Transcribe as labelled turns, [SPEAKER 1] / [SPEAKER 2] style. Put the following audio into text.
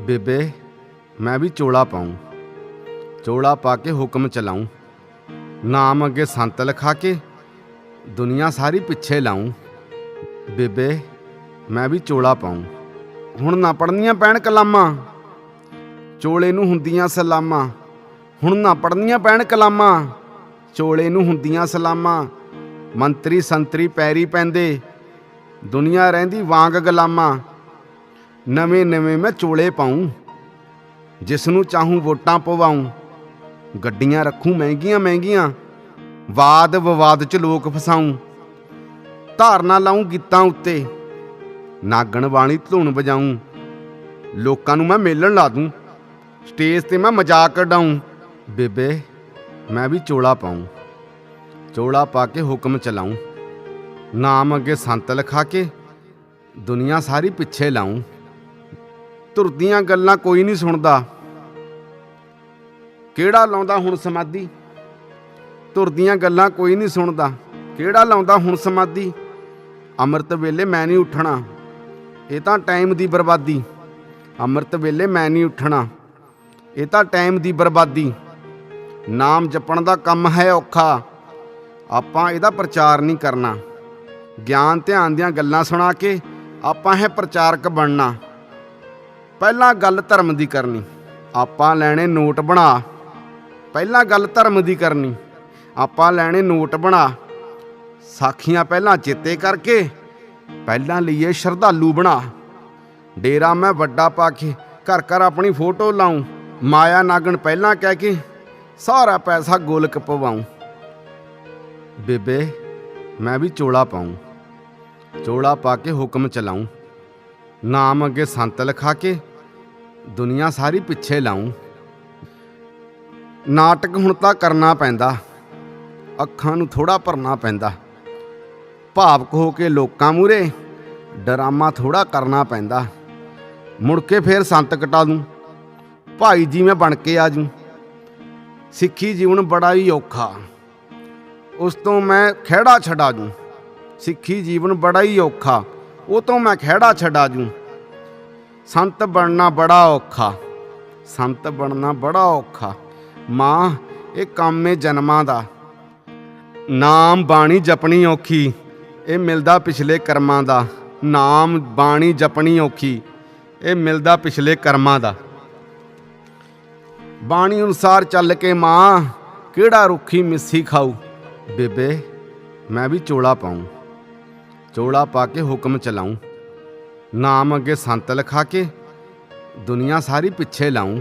[SPEAKER 1] ਬੇਬੇ, ਮੈਂ ਵੀ ਚੋਲਾ ਪਾਉਂ। ਚੋਲਾ ਪਾ ਕੇ ਹੁਕਮ ਚਲਾਉਂ। ਨਾਮ ਅੱਗੇ ਸੰਤ ਲਿਖਾ ਕੇ ਦੁਨੀਆ ਸਾਰੀ ਪਿੱਛੇ ਲਾਉਂ। ਬੇਬੇ, ਮੈਂ ਵੀ ਚੋਲਾ ਪਾਉਂ। ਹੁਣ ਨਾ ਪੜਨੀਆਂ ਪੈਣ ਕਲਾਮਾਂ। ਚੋਲੇ ਨੂੰ ਹੁੰਦੀਆਂ ਸਲਾਮਾਂ। ਹੁਣ ਨਾ ਪੜਨੀਆਂ ਪੈਣ ਕਲਾਮਾਂ। ਚੋਲੇ ਨੂੰ ਹੁੰਦੀਆਂ ਸਲਾਮਾਂ। ਮੰਤਰੀ ਸੰਤਰੀ ਪੈਰੀ ਪੈਂਦੇ। ਦੁਨੀਆ ਰਹਿੰਦੀ ਵਾਂਗ ਗੁਲਾਮਾਂ। ਨਵੇਂ ਨਵੇਂ ਮੈਂ ਚੋਲੇ ਪਾਉਂ ਜਿਸ ਨੂੰ ਚਾਹੂੰ ਵੋਟਾਂ ਪਵਾਉਂ। ਗੱਡੀਆਂ ਰੱਖੂੰ ਮਹਿੰਗੀਆਂ ਮਹਿੰਗੀਆਂ, ਵਾਦ ਵਿਵਾਦ ਚ ਲੋਕ ਫਸਾਉਂ। ਧਾਰਨਾ ਲਾਉਂ ਗੀਤਾਂ ਉੱਤੇ, ਨਾਗਣ ਵਾਲੀ ਧੁਨ ਵਜਾਉਂ। ਲੋਕਾਂ ਨੂੰ ਮੈਂ ਮੇਲਣ ਲਾ ਦੂੰ, ਸਟੇਜ ਤੇ ਮੈਂ ਮਜ਼ਾਕ ਕਢਾਉਂ ਬੇਬੇ, ਮੈਂ ਵੀ ਚੋਲਾ ਪਾਉਂ। ਚੋਲਾ ਪਾ ਕੇ ਹੁਕਮ ਚਲਾਉਂ। ਨਾਮ ਅੱਗੇ ਸੰਤ ਲਿਖਾ ਕੇ ਦੁਨੀਆ ਸਾਰੀ ਪਿੱਛੇ ਲਾਉਂ। ਤੁਰਦੀਆਂ ਗੱਲਾਂ ਕੋਈ ਨਹੀਂ ਸੁਣਦਾ। ਕਿਹੜਾ ਲਾਉਂਦਾ ਹੁਣ ਸਮਾਧੀ? ਤੁਰਦੀਆਂ ਗੱਲਾਂ ਕੋਈ ਨਹੀਂ ਸੁਣਦਾ। ਕਿਹੜਾ ਲਾਉਂਦਾ ਹੁਣ ਸਮਾਧੀ? ਅੰਮ੍ਰਿਤ ਵੇਲੇ ਮੈਂ ਨਹੀਂ ਉੱਠਣਾ। ਇਹ ਤਾਂ ਟਾਈਮ ਦੀ ਬਰਬਾਦੀ। ਅੰਮ੍ਰਿਤ ਵੇਲੇ ਮੈਂ ਨਹੀਂ ਉੱਠਣਾ। ਇਹ ਤਾਂ ਟਾਈਮ ਦੀ ਬਰਬਾਦੀ। ਨਾਮ ਜਪਣ ਦਾ ਕੰਮ ਹੈ ਔਖਾ। ਆਪਾਂ ਇਹਦਾ ਪ੍ਰਚਾਰ ਨਹੀਂ ਕਰਨਾ। ਗਿਆਨ ਧਿਆਨ ਦੀਆਂ ਗੱਲਾਂ ਸੁਣਾ ਕੇ ਆਪਾਂ ਹੈ ਪ੍ਰਚਾਰਕ ਬਣਨਾ। ਪਹਿਲਾਂ ਗੱਲ ਧਰਮ ਦੀ ਕਰਨੀ। ਆਪਾਂ ਲੈਣੇ ਨੋਟ ਬਣਾ। ਪਹਿਲਾਂ ਗੱਲ ਧਰਮ ਦੀ ਕਰਨੀ। ਆਪਾਂ ਲੈਣੇ ਨੋਟ ਬਣਾ। ਸਾਖੀਆਂ ਪਹਿਲਾਂ ਚੇਤੇ ਕਰਕੇ, ਪਹਿਲਾਂ ਲਈਏ ਸ਼ਰਧਾਲੂ ਬਣਾ। ਡੇਰਾ ਮੈਂ ਵੱਡਾ ਪਾ ਕੇ ਘਰ ਘਰ ਆਪਣੀ ਫੋਟੋ ਲਾਉਂ। ਮਾਇਆ ਨਾਗਣ ਪਹਿਲਾਂ ਕਹਿ ਕੇ ਸਾਰਾ ਪੈਸਾ ਗੋਲਕ ਪਵਾਉਂ। ਬੇਬੇ, ਮੈਂ ਵੀ ਚੋਲਾ ਪਾਉਂ। ਚੋਲਾ ਪਾ ਕੇ ਹੁਕਮ ਚਲਾਉਂ। ਨਾਮ ਅੱਗੇ ਸੰਤ ਲਿਖਾ ਕੇ ਦੁਨੀਆ ਸਾਰੀ ਪਿੱਛੇ ਲਾਉਂ ਨਾਟਕ ਹੁਣ ਤਾਂ ਕਰਨਾ ਪੈਂਦਾ। ਅੱਖਾਂ ਨੂੰ ਥੋੜਾ ਭਰਨਾ ਪੈਂਦਾ। ਭਾਵਕ ਹੋ ਕੇ ਲੋਕਾਂ ਮੂਰੇ ਡਰਾਮਾ ਥੋੜਾ ਕਰਨਾ ਪੈਂਦਾ। ਮੁੜ ਕੇ ਫੇਰ ਸੰਤ ਕਟਾ ਦੂੰ। ਭਾਈ ਜੀ ਮੈਂ ਬਣ ਕੇ ਆ ਜੂ। ਸਿੱਖੀ ਜੀਵਨ ਬੜਾ ਹੀ ਔਖਾ। ਉਸ ਤੋਂ ਮੈਂ ਖਿਹੜਾ ਛਡਾ ਜੂ। ਸਿੱਖੀ ਜੀਵਨ ਬੜਾ ਹੀ ਔਖਾ। ਉਹ ਤੋਂ ਮੈਂ ਖਿਹੜਾ ਛਡਾ ਜੂ। ਸੰਤ ਬਣਨਾ ਬੜਾ ਔਖਾ। ਸੰਤ ਬਣਨਾ ਬੜਾ ਔਖਾ। ਮਾਂ, ਇਹ ਕੰਮ ਏ ਜਨਮਾਂ ਦਾ। ਨਾਮ ਬਾਣੀ ਜਪਣੀ ਔਖੀ, ਇਹ ਮਿਲਦਾ ਪਿਛਲੇ ਕਰਮਾਂ ਦਾ। ਨਾਮ ਬਾਣੀ ਜਪਣੀ ਔਖੀ, ਇਹ ਮਿਲਦਾ ਪਿਛਲੇ ਕਰਮਾਂ ਦਾ। ਬਾਣੀ ਅਨੁਸਾਰ ਚੱਲ ਕੇ ਮਾਂ, ਕਿਹੜਾ ਰੁੱਖੀ ਮਿੱਸੀ ਖਾਊ? ਬੇਬੇ, ਮੈਂ ਵੀ ਚੋਲਾ ਪਾਉਂ ਚੋਲਾ ਪਾ ਕੇ ਹੁਕਮ ਚਲਾਉਂ ਨਾਮ ਅੱਗੇ ਸੰਤ ਲਿਖਾ ਕੇ ਦੁਨੀਆ ਸਾਰੀ ਪਿੱਛੇ ਲਾਉਂ